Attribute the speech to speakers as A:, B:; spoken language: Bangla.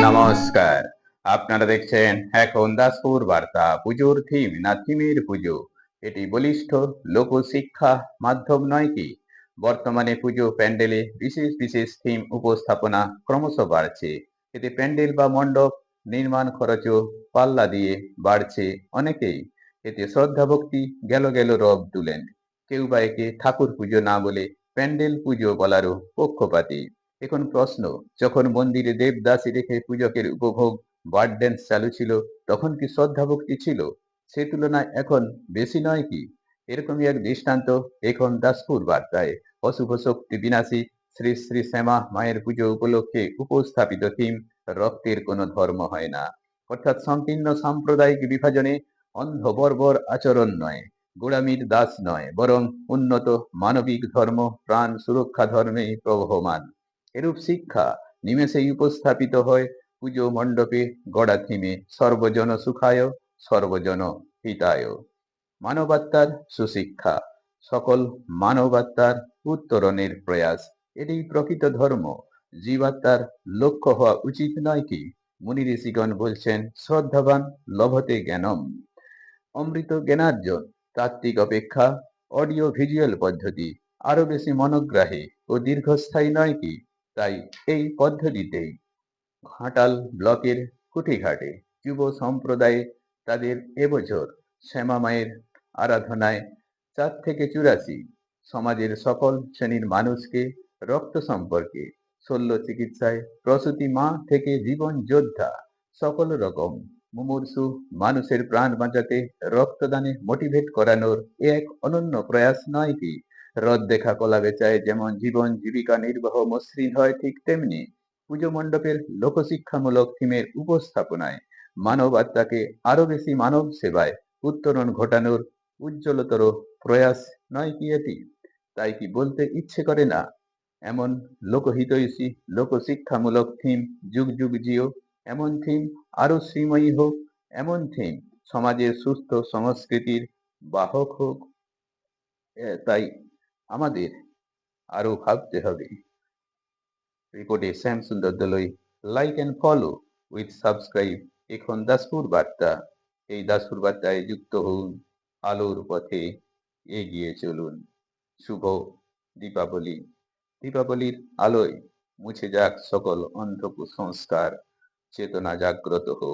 A: নমস্কার। আপনারা দেখছেন এখন দাসপুর বার্তা, পুজোর থিম না থিমের পুজো। এটি বলিষ্ঠ লোকশিক্ষা মাধ্যম নয় কি? বর্তমানে পুজো প্যান্ডেলে বিশেষ বিশেষ থিম উপস্থাপনা ক্রমশ বাড়ছে। এতে প্যান্ডেল বা মণ্ডপ, নির্মাণ খরচও পাল্লা দিয়ে বাড়ছে অনেকেই। এতে শ্রদ্ধা ভক্তি গেল গেল রব তুলেন কেউ বা একে ঠাকুর পুজো না বলে প্যান্ডেল পুজো বলারও পক্ষপাতী। এখন প্রশ্ন, যখন মন্দিরে দেবদাসী রেখে পূজকের উপভোগ বার্ড ড্যান্স চালু ছিল, তখন কি শ্রদ্ধা ভক্তি ছিল? সে তুলনায় এখন বেশি নয় কি? এরকমই এক দৃষ্টান্ত এখন দাসপুর বার্তায়। অশুভ শক্তি বিনাশী, শ্রী শ্রী শ্যামা মায়ের পুজো উপলক্ষে উপস্থাপিত থিম, রক্তের কোনো ধর্ম হয় না। অর্থাৎ সংকীর্ণ সাম্প্রদায়িক বিভাজনে অন্ধ বর্বর আচরণ নয়, গোড়ামির দাস নয়, বরং উন্নত মানবিক ধর্ম, প্রাণ সুরক্ষা ধর্মে প্রবহমান। এরূপ শিক্ষা নিমেষেই উপস্থাপিত হয়। পুজো মণ্ডপে গড়া থিমে সর্বজন সুখায়, সর্বজন হিতায়। মানবাত্মার সুশিক্ষা, সকল মানবাত্মার উত্তরণের প্রয়াস, এটি প্রকৃত ধর্ম। জীবাত্মার লক্ষ্য হওয়া উচিত নয় কি? মুনি ঋষিগণ বলছেন, শ্রদ্ধাবান, লভতে জ্ঞানম। অমৃত জ্ঞানার্জন, তাত্ত্বিক অপেক্ষা অডিও ভিজুয়াল পদ্ধতি, আরও বেশি মনোগ্রাহী ও দীর্ঘস্থায়ী নয় কি? তাই এই পদ্ধতিতেই ঘাটাল ব্লকের কুঠিঘাটে যুব সম্প্রদায়ে তাদের এবছর শ্যামা মায়ের আরাধনায় চার থেকে চুরাশি সমাজের সকল শ্রেণির মানুষকে রক্ত সম্পর্কে শল্য চিকিৎসায় প্রসূতি মা থেকে জীবন যোদ্ধা সকল রকম মুমূর্ষু মানুষের প্রাণ বাঁচাতে রক্তদানে মোটিভেট করানোর এক অনন্য প্রয়াস নয় কি? রদ দেখা কলা বেচায় যেমন জীবন জীবিকা নির্বাহ মসৃণ হয় ঠিক তেমনি পুজো মণ্ডপের লোকশিক্ষামূলক থিমের উপস্থাপনায় মানব আত্মাকে আরও বেশি মানব সেবায় উত্তরণ ঘটানোর উজ্জ্বলতর প্রয়াস নয় কি এটি? তাই কি বলতে ইচ্ছে করে না? এমন লোকহিতৈষী, লোকশিক্ষামূলক থিম যুগ যুগ জিও, এমন থিম আরও শ্রীময়ী হোক, এমন থিম সমাজের সুস্থ সংস্কৃতির বাহক হোক। তাই আমাদের আরও ভাবতে হবে। রিপোর্টে Shyam Sundar Dalai like and follow with subscribe এখন দাসপুর বার্তা। এই দাসপুর বার্তায় যুক্ত হন আলোর পথে এগিয়ে চলুন। শুভ দীপাবলি। দীপাবলির আলোয় মুছে যাক সকল অন্ধ কুসংস্কার। চেতনা জাগ্রত হোক।